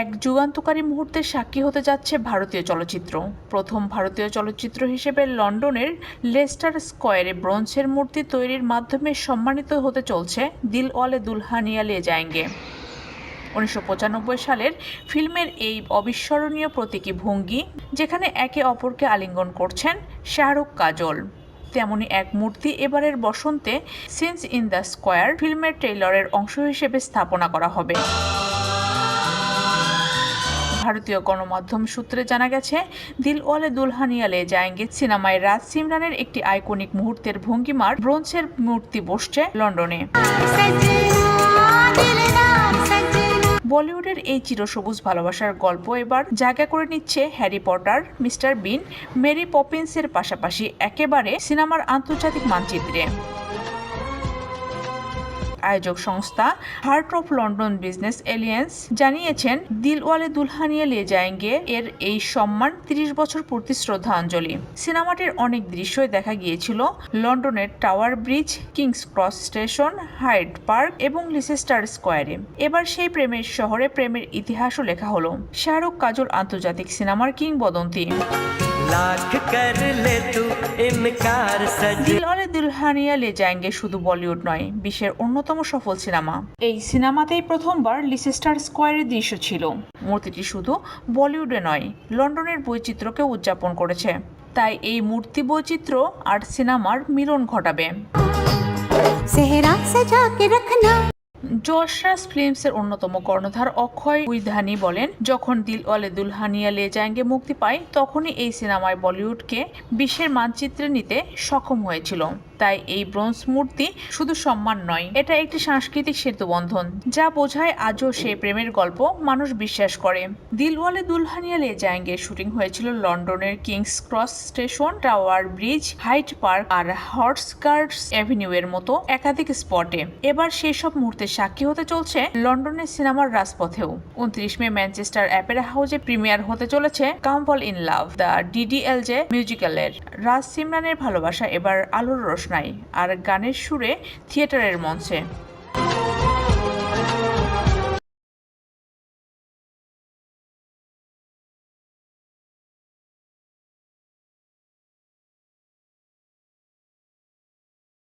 এক যুগান্তকারী মুহূর্তে সাক্ষী হতে যাচ্ছে ভারতীয় চলচ্চিত্র। প্রথম ভারতীয় চলচ্চিত্র হিসেবে লন্ডনের লেস্টার স্কোয়ারে ব্রোঞ্জের মূর্তি তৈরির মাধ্যমে সম্মানিত হতে চলছে দিলওয়ালে দুলহানিয়া লে যায়ঙ্গে উনিশশো পঁচানব্বই সালের ফিল্মের এই অবিস্মরণীয় প্রতীকী ভঙ্গি যেখানে একে অপরকে আলিঙ্গন করছেন শাহরুখ কাজল। তেমনি এক মূর্তি এবারের বসন্তে সিন্স ইন দ্য স্কোয়ার ফিল্মের ট্রেইলরের অংশ হিসেবে স্থাপনা করা হবে। ভারতীয় গণমাধ্যম সূত্রে জানা গেছে, দিলওয়ালে দুলহানিয়া লে সিনেমায় রাজ সিমরানের একটি আইকনিক মুহূর্তের ভঙ্গিমার ব্রোঞ্জের মূর্তি বসছে লন্ডনে। বলিউডের এই চিরসবুজ ভালোবাসার গল্প এবার জায়গা করে নিচ্ছে Harry Potter, mister Bean, Mary পপিন্সের পাশাপাশি একেবারে সিনেমার আন্তর্জাতিক মানচিত্রে। আয়োজক সংস্থা heart of London business aliens জানিয়েছেন, দিলওয়ালে দুলহানিয়া লে জায়েঙ্গে এর এই সম্মান ৩০ বছর পূর্তি শ্রদ্ধাঞ্জলি। সিনেমাটির অনেক দৃশ্যই দেখা গিয়েছিল, লন্ডনের Tower Bridge, King's Cross station, Hyde Park এবং লিসেস্টার স্কোয়ারে। এবার সেই প্রেমের শহরে প্রেমের ইতিহাসও লেখা হলো। শাহরুখ কাজল আন্তর্জাতিক সিনেমার কিংবদন্তি। লাখ কর দিলরে দুলহানিয়া লে শুধু বলিউড নয় বিশ্বের অন্যতম সফল সিনেমা। এই সিনেমাতেই প্রথমবার লিসেস্টার স্কোয়ারের দৃশ্য ছিল। মূর্তিটি শুধু বলিউডে নয় লন্ডনের বৈচিত্র্যকে উদযাপন করেছে। তাই এই মূর্তি বৈচিত্র্য আর সিনেমার মিলন ঘটাবে। জশরাজ ফিল্মসের অন্যতম কর্ণধার অক্ষয় উইধানি বলেন, যখন দিলওয়ালে দুলহানিয়া লে জায়গে মুক্তি পায়, তখনই এই সিনেমায় বলিউডকে বিশ্বের মানচিত্রে নিতে সক্ষম হয়েছিল। তাই এই ব্রোঞ্জ মূর্তি শুধু সম্মান নয়, এটা একটি সাংস্কৃতিক সেতুবন্ধন, যা বোঝায় আজও সেই প্রেমের গল্প মানুষ বিশ্বাস করে। দিলওয়ালে দুলহানিয়া লে যায়েঙ্গে শুটিং হয়েছিল লন্ডনের King's Cross station, Tower Bridge Hyde Park আর হর্সকার্টস অ্যাভিনিউ এর মতো একাধিক স্পটে। এবার সেই সব মুহূর্তের সাক্ষী হতে চলছে লন্ডনের সিনেমার রাজপথেও। উনত্রিশ মে ম্যানচেস্টার অ্যাপেরা হাউজে প্রিমিয়ার হতে চলেছে come fall in love, the DDLJ মিউজিক্যালের। Raj সিমরানের ভালোবাসা এবার আলোর রোশনাই আর গানের সুরে থিয়েটারের মঞ্চে।